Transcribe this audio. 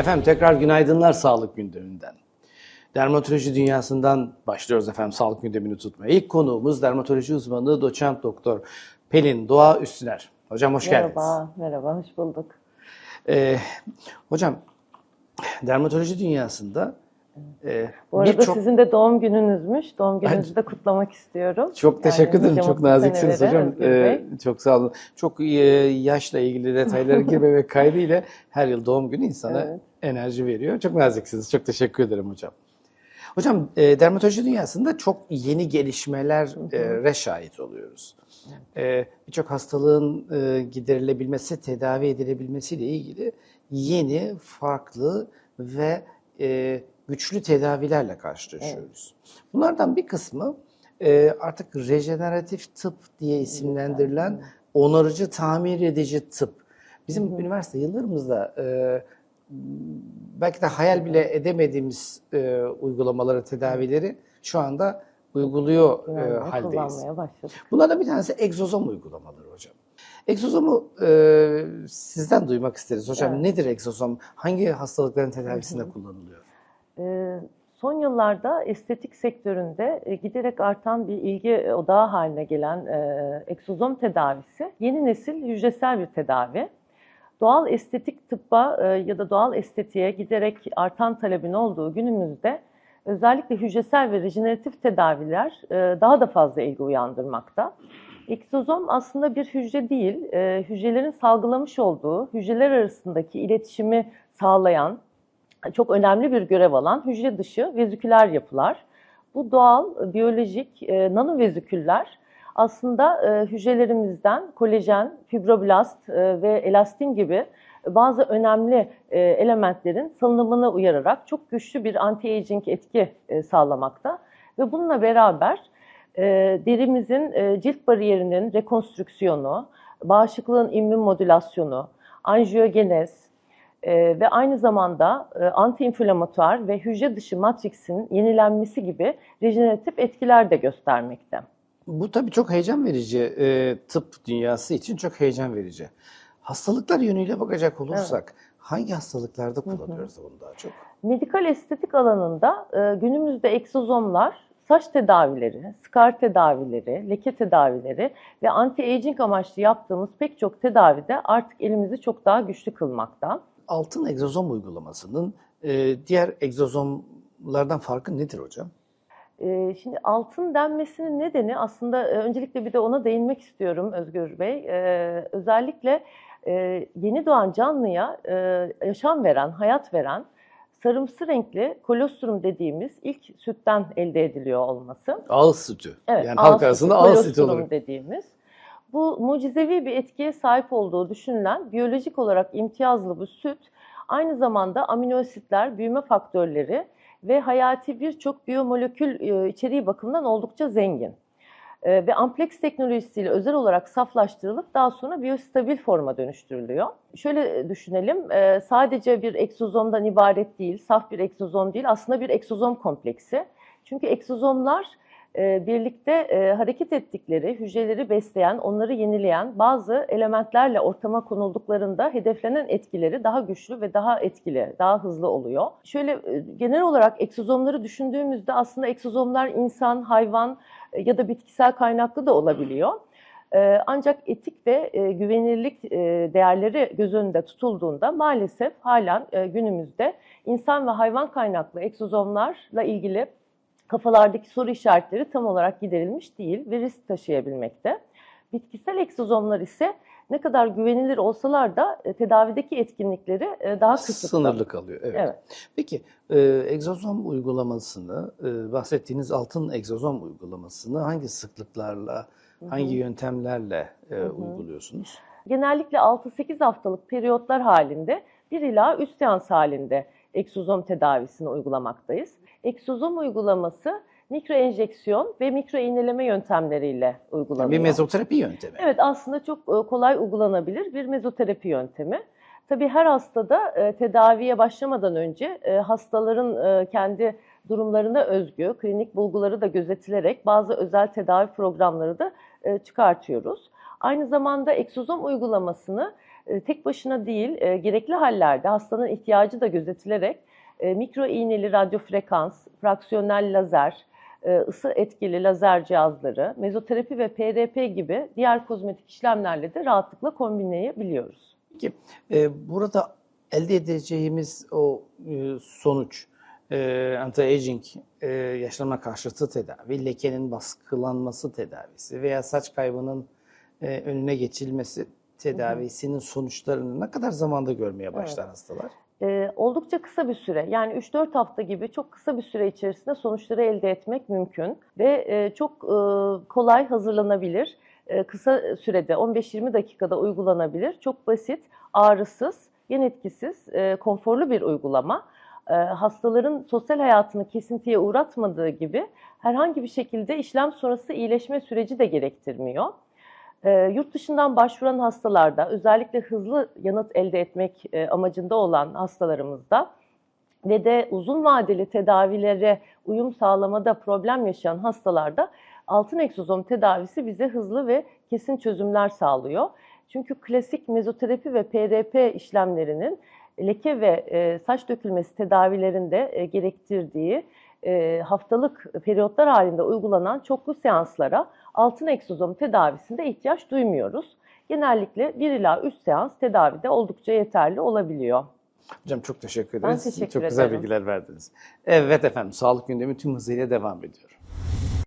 Efendim tekrar günaydınlar sağlık gündeminden. Dermatoloji dünyasından başlıyoruz efendim sağlık gündemini tutmaya. İlk konuğumuz dermatoloji uzmanı doçent doktor Pelin Doğa Üstüner. Hocam hoş geldiniz. Merhaba, merhaba, hoş bulduk. Ee, hocam dermatoloji dünyasında e, Bu arada birçok sizin de doğum gününüzmüz. Doğum gününüzü de kutlamak istiyorum. Çok teşekkür Yani ederim. Çok naziksiniz hocam. Ee, çok sağ olun. Çok e, yaşla ilgili detaylara girmemek kaydıyla her yıl doğum günü insana Evet. enerji veriyor. Çok naziksiniz. Çok teşekkür ederim hocam. Hocam e, dermatoloji dünyasında çok yeni gelişmelere şahit oluyoruz. E, Birçok hastalığın e, giderilebilmesi, tedavi edilebilmesiyle ilgili yeni, farklı ve e, güçlü tedavilerle karşılaşıyoruz. Bunlardan bir kısmı e, artık rejeneratif tıp diye isimlendirilen onarıcı, tamir edici tıp. Bizim üniversite yıllarımızda e, belki de hayal bile edemediğimiz e, uygulamaları, tedavileri şu anda uyguluyor e, Yani haldeyiz. kullanmaya başladık. Bunlardan bir tanesi egzozom uygulamaları hocam. Egzozomu e, sizden duymak isteriz. Hocam Evet. nedir egzozom? Hangi hastalıkların tedavisinde kullanılıyor? Ee, son yıllarda estetik sektöründe e, giderek artan bir ilgi odağı haline gelen e, eksozom tedavisi yeni nesil hücresel bir tedavi. Doğal estetik tıbba e, ya da doğal estetiğe giderek artan talebin olduğu günümüzde özellikle hücresel ve rejeneratif tedaviler e, daha da fazla ilgi uyandırmakta. Eksozom aslında bir hücre değil, e, hücrelerin salgılamış olduğu hücreler arasındaki iletişimi sağlayan, çok önemli bir görev alan hücre dışı veziküler yapılar. Bu doğal, biyolojik e, nanoveziküller aslında e, hücrelerimizden kolajen, fibroblast e, ve elastin gibi bazı önemli e, elementlerin salınımını uyararak çok güçlü bir anti-aging etki e, sağlamakta. Ve bununla beraber e, derimizin e, cilt bariyerinin rekonstrüksiyonu, bağışıklığın immün modülasyonu, anjiyogenez, e, ve aynı zamanda e, antiinflamatuar ve hücre dışı matriksin yenilenmesi gibi rejeneratif etkiler de göstermekte. Bu tabii çok heyecan verici. e, tıp dünyası için çok heyecan verici. Hastalıklar yönüyle bakacak olursak hangi hastalıklarda kullanıyoruz bunu daha çok? Medikal estetik alanında e, günümüzde egzozomlar saç tedavileri, skar tedavileri, leke tedavileri ve anti-aging amaçlı yaptığımız pek çok tedavide artık elimizi çok daha güçlü kılmakta. Altın egzozom uygulamasının e, diğer egzozomlardan farkı nedir hocam? Ee, Şimdi altın denmesinin nedeni aslında e, öncelikle bir de ona değinmek istiyorum Özgür Bey. Ee, Özellikle e, yeni doğan canlıya e, yaşam veren, hayat veren sarımsı renkli kolostrum dediğimiz ilk sütten elde ediliyor olması. Ağız sütü. Evet, yani halk arasında ağız sütü olarak. dediğimiz. Bu mucizevi bir etkiye sahip olduğu düşünülen biyolojik olarak imtiyazlı bu süt aynı zamanda amino asitler, büyüme faktörleri ve hayati birçok biyomolekül e, içeriği bakımından oldukça zengin. E, Ve ampleks teknolojisiyle özel olarak saflaştırılıp daha sonra biyostabil forma dönüştürülüyor. Şöyle düşünelim, e, sadece bir eksozomdan ibaret değil, saf bir eksozom değil, aslında bir eksozom kompleksi. Çünkü eksozomlar birlikte e, hareket ettikleri, hücreleri besleyen, onları yenileyen bazı elementlerle ortama konulduklarında hedeflenen etkileri daha güçlü ve daha etkili, daha hızlı oluyor. Şöyle e, genel olarak eksozomları düşündüğümüzde aslında eksozomlar insan, hayvan e, ya da bitkisel kaynaklı da olabiliyor. E, Ancak etik ve güvenilirlik e, değerleri göz önünde tutulduğunda maalesef halen günümüzde insan ve hayvan kaynaklı eksozomlarla ilgili kafalardaki soru işaretleri tam olarak giderilmiş değil ve risk taşıyabilmekte. Bitkisel egzozomlar ise ne kadar güvenilir olsalar da e, tedavideki etkinlikleri e, daha kısıtlı. Sınırlı kalıyor. Evet. Evet. Peki e, egzozom uygulamasını, e, bahsettiğiniz altın egzozom uygulamasını hangi sıklıklarla, hangi yöntemlerle e, uyguluyorsunuz? Genellikle 6-8 haftalık periyotlar halinde 1 ila 3 seans halinde eksozom tedavisini uygulamaktayız. Eksozom uygulaması mikro enjeksiyon ve mikro iğneleme yöntemleriyle uygulanıyor. Bir mezoterapi yöntemi. Evet aslında çok e, kolay uygulanabilir bir mezoterapi yöntemi. Tabii her hastada e, tedaviye başlamadan önce e, hastaların kendi durumlarına özgü klinik bulguları da gözetilerek bazı özel tedavi programları da çıkartıyoruz. Aynı zamanda eksozom uygulamasını tek başına değil, e, gerekli hallerde hastanın ihtiyacı da gözetilerek e, mikro iğneli radyo frekans, fraksiyonel lazer, e, ısı etkili lazer cihazları, mezoterapi ve PRP gibi diğer kozmetik işlemlerle de rahatlıkla kombinleyebiliyoruz. Peki burada elde edeceğimiz o sonuç, anti-aging, yaşlanma karşıtı tedavi, lekenin baskılanması tedavisi veya saç kaybının önüne geçilmesi tedavisinin sonuçlarını ne kadar zamanda görmeye başlar hastalar? Ee, oldukça kısa bir süre yani 3-4 hafta gibi çok kısa bir süre içerisinde sonuçları elde etmek mümkün ve e, çok e, kolay hazırlanabilir. E, kısa sürede 15-20 dakikada uygulanabilir. Çok basit, ağrısız, yan etkisiz, e, konforlu bir uygulama. E, hastaların sosyal hayatını kesintiye uğratmadığı gibi herhangi bir şekilde işlem sonrası iyileşme süreci de gerektirmiyor. E, yurt dışından başvuran hastalarda özellikle hızlı yanıt elde etmek e, amacında olan hastalarımızda ve de uzun vadeli tedavilere uyum sağlamada problem yaşayan hastalarda altın egzozom tedavisi bize hızlı ve kesin çözümler sağlıyor. Çünkü klasik mezoterapi ve PRP işlemlerinin leke ve e, saç dökülmesi tedavilerinde e, gerektirdiği e, haftalık periyotlar halinde uygulanan çoklu seanslara altın egzozom tedavisinde ihtiyaç duymuyoruz. Genellikle 1 ila 3 seans tedavide oldukça yeterli olabiliyor. Hocam çok teşekkür Ben ederiz. teşekkür çok güzel ederim. bilgiler verdiniz. Evet efendim, sağlık gündemi tüm hızıyla devam ediyor.